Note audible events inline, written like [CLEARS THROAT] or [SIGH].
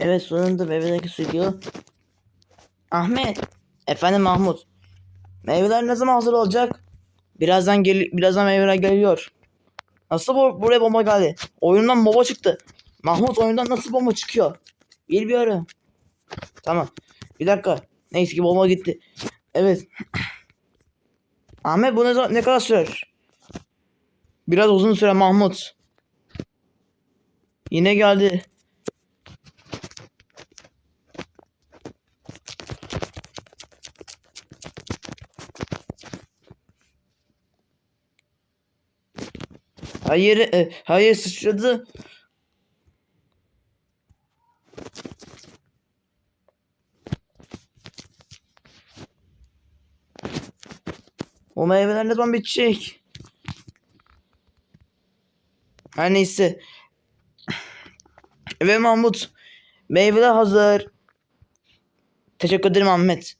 Evet sonunda meyvedeki suyu. Ahmet. Efendim Mahmut. Meyveler ne zaman hazır olacak? Birazdan gel birazdan meyveler geliyor. Nasıl bu buraya bomba geldi? Oyundan bomba çıktı. Mahmut oyundan nasıl bomba çıkıyor? Bilmiyorum. Tamam. Bir dakika. Neyse ki bomba gitti. Evet. [CLEARS THROAT] Ahmet bu ne, ne kadar sürer? Biraz uzun süre Mahmut. Yine geldi. Hayır, e, hayır sıçradı. O meyveler ne zaman bitecek? Her neyse. Ve Mahmut. Meyveler hazır. Teşekkür ederim Ahmet.